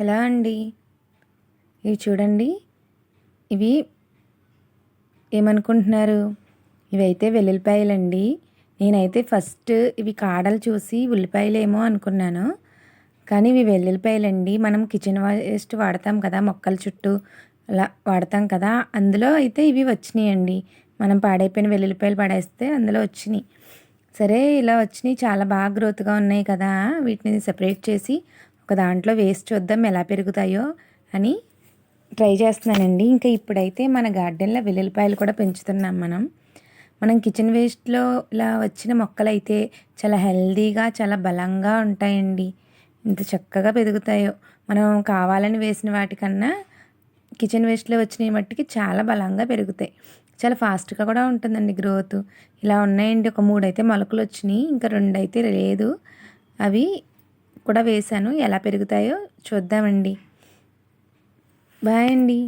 Hello అండి? ఇవి చూడండి. ఇవి ఏమనుకుంటున్నారు? ఇవైతే వెల్లుల్లిపాయలండి. నేనైతే ఫస్ట్ ఇవి కాడలు చూసి ఉల్లిపాయలేమో అనుకున్నాను. కానీ ఇవి వెల్లుల్లిపాయలండి. మనం కిచెన్ వేస్ట్ వాడతాం కదా మొక్కల చుట్టూ అలా వాడతాం కదా అందులో అయితే ఇవి వచ్చినాయండి. మనం పాడైపోయిన వెల్లుల్లిపాయలు పడేస్తే అందులో వచ్చినాయి. సరే ఇలా వచ్చినాయి. చాలా బాగా గ్రోత్గా ఉన్నాయి కదా. వీటిని సెపరేట్ చేసి ఒక దాంట్లో వేసి చూద్దాం ఎలా పెరుగుతాయో అని ట్రై చేస్తున్నానండి. ఇంకా ఇప్పుడైతే మన గార్డెన్లో వెల్లుల్లిపాయలు కూడా పెంచుతున్నాం మనం. మనం కిచెన్ వేస్ట్లో ఇలా వచ్చిన మొక్కలు అయితే చాలా హెల్దీగా చాలా బలంగా ఉంటాయండి. ఇంత చక్కగా పెరుగుతాయో. మనం కావాలని వేసిన వాటికన్నా కిచెన్ వేస్ట్లో వచ్చిన మట్టికి చాలా బలంగా పెరుగుతాయి. చాలా ఫాస్ట్గా కూడా ఉంటుందండి గ్రోత్. ఇలా ఉన్నాయండి. ఒక మూడు అయితే మొలకలు వచ్చినాయి. ఇంకా రెండు అయితే లేదు. అవి కూడా వేశాను. ఎలా పెరుగుతాయో చూద్దామండి. బాయ్ అండి.